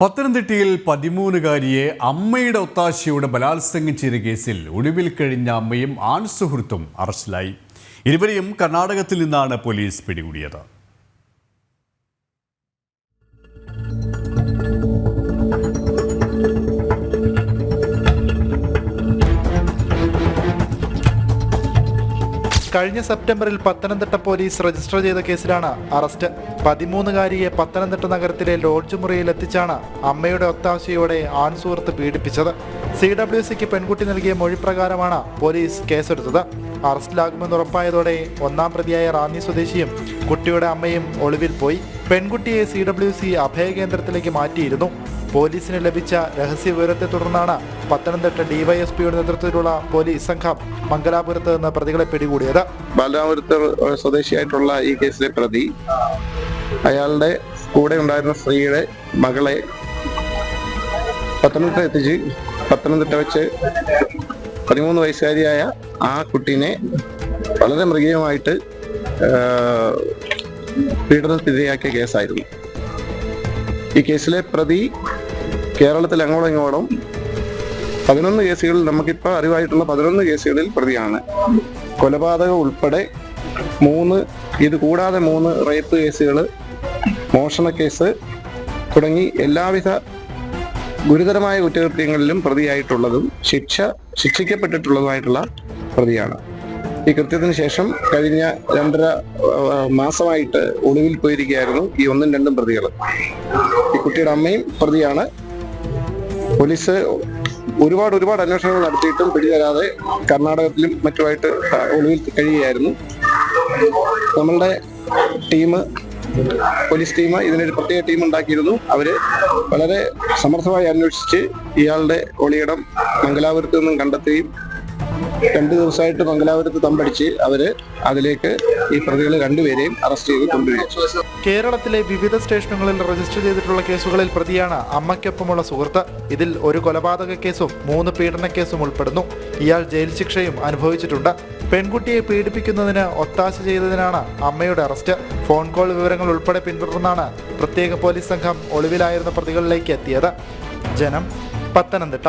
പത്തനംതിട്ടയിൽ പതിമൂന്നുകാരിയെ അമ്മയുടെ ഒത്താശയോടെ ബലാത്സംഗം ചെയ്ത കേസിൽ ഒളിവിൽ കഴിഞ്ഞ അമ്മയും ആൺ സുഹൃത്തും അറസ്റ്റിലായി. ഇരുവരെയും കർണാടകത്തിൽ നിന്നാണ് പോലീസ് പിടികൂടിയത്. കഴിഞ്ഞ സെപ്റ്റംബറിൽ പത്തനംതിട്ട പോലീസ് രജിസ്റ്റർ ചെയ്ത കേസിലാണ് അറസ്റ്റ്. പതിമൂന്നുകാരിയെ പത്തനംതിട്ട നഗരത്തിലെ ലോഡ്ജ് മുറിയിൽ എത്തിച്ചാണ് അമ്മയുടെ ഒത്താശയോടെ ആൺസുഹൃത്ത് പീഡിപ്പിച്ചത്. സി ഡബ്ല്യു സിക്ക് പെൺകുട്ടി നൽകിയ മൊഴിപ്രകാരമാണ് പോലീസ് കേസെടുത്തത്. അറസ്റ്റിലാകുമെന്ന് ഉറപ്പായതോടെ ഒന്നാം പ്രതിയായ റാന്നി സ്വദേശിയും കുട്ടിയുടെ അമ്മയും ഒളിവിൽ പോയി. പെൺകുട്ടിയെ സി ഡബ്ല്യു സി അഭയകേന്ദ്രത്തിലേക്ക് മാറ്റിയിരുന്നു. പോലീസിന് ലഭിച്ച രഹസ്യ വിവരത്തെ തുടർന്നാണ് പത്തനംതിട്ട ഡിവൈഎസ്പിയുടെ നേതൃത്വത്തിലുള്ള പോലീസ് സംഘം മംഗലാപുരത്ത് നിന്ന് പ്രതികളെ പിടികൂടിയത്. ബാലാപുരത്ത് സ്വദേശിയായിട്ടുള്ള ഈ കേസിലെ പ്രതി അയാളുടെ കൂടെ ഉണ്ടായിരുന്ന സ്ത്രീയുടെ മകളെ പത്തനംതിട്ട എത്തിച്ച് പത്തനംതിട്ട വെച്ച് പതിമൂന്ന് വയസ്സുകാരിയായ ആ കുട്ടീനെ വളരെ മൃഗീയമായിട്ട് പീഡനത്തിരയാക്കിയ കേസായിരുന്നു. ഈ കേസിലെ പ്രതി കേരളത്തിൽ അങ്ങോളം ഇങ്ങോളം പതിനൊന്ന് കേസുകളിൽ നമുക്കിപ്പോൾ അറിവായിട്ടുള്ള പതിനൊന്ന് കേസുകളിൽ പ്രതിയാണ്. കൊലപാതകം ഉൾപ്പെടെ മൂന്ന് ഇത് കൂടാതെ മൂന്ന് റേപ്പ് കേസുകൾ മോഷണ കേസ് തുടങ്ങി എല്ലാവിധ ഗുരുതരമായ കുറ്റകൃത്യങ്ങളിലും പ്രതിയായിട്ടുള്ളതും ശിക്ഷ ശിക്ഷിക്കപ്പെട്ടിട്ടുള്ളതുമായിട്ടുള്ള പ്രതിയാണ്. ഈ കൃത്യത്തിന് ശേഷം കഴിഞ്ഞ രണ്ടര മാസമായിട്ട് ഒളിവിൽ പോയിരിക്കുകയായിരുന്നു ഈ ഒന്നും രണ്ടും പ്രതികൾ. ഈ കുട്ടിയുടെ അമ്മയും പ്രതിയാണ്. പോലീസ് ഒരുപാട് ഒരുപാട് അന്വേഷണങ്ങൾ നടത്തിയിട്ടും പിടിതരാതെ കർണാടകത്തിലും മറ്റുമായിട്ട് ഒളിവിൽ കഴിയുകയായിരുന്നു. നമ്മളുടെ ടീം പോലീസ് ടീം ഇതിനൊരു പ്രത്യേക ടീം ഉണ്ടാക്കിയിരുന്നു. അവർ വളരെ സമർത്ഥമായി അന്വേഷിച്ച് ഇയാളുടെ ഒളിയിടം മംഗലാപുരത്ത് നിന്നും കണ്ടെത്തുകയും രണ്ട് ദിവസമായിട്ട് മംഗലാപുരത്ത് തമ്പടിച്ച് അവർ അതിലേക്ക് ഈ പ്രതികൾ രണ്ടുപേരെയും അറസ്റ്റ് ചെയ്ത് കൊണ്ടുവരും കേരളത്തിലെ വിവിധ സ്റ്റേഷനുകളിൽ രജിസ്റ്റർ ചെയ്തിട്ടുള്ള കേസുകളിൽ പ്രതിയാണ് അമ്മയ്ക്കൊപ്പമുള്ള സുഹൃത്ത്. ഇതിൽ ഒരു കൊലപാതക കേസും മൂന്ന് പീഡന കേസും ഉൾപ്പെടുന്നു. ഇയാൾ ജയിൽ ശിക്ഷയും അനുഭവിച്ചിട്ടുണ്ട്. പെൺകുട്ടിയെ പീഡിപ്പിക്കുന്നതിന് ഒത്താശ ചെയ്തതിനാണ് അമ്മയുടെ അറസ്റ്റ് ഫോൺ കോൾ വിവരങ്ങൾ ഉൾപ്പെടെ പിന്തുടർന്നാണ് പ്രത്യേക പോലീസ് സംഘം ഒളിവിലായിരുന്ന പ്രതികളിലേക്ക് എത്തിയത്. ജനം പത്തനംതിട്ട.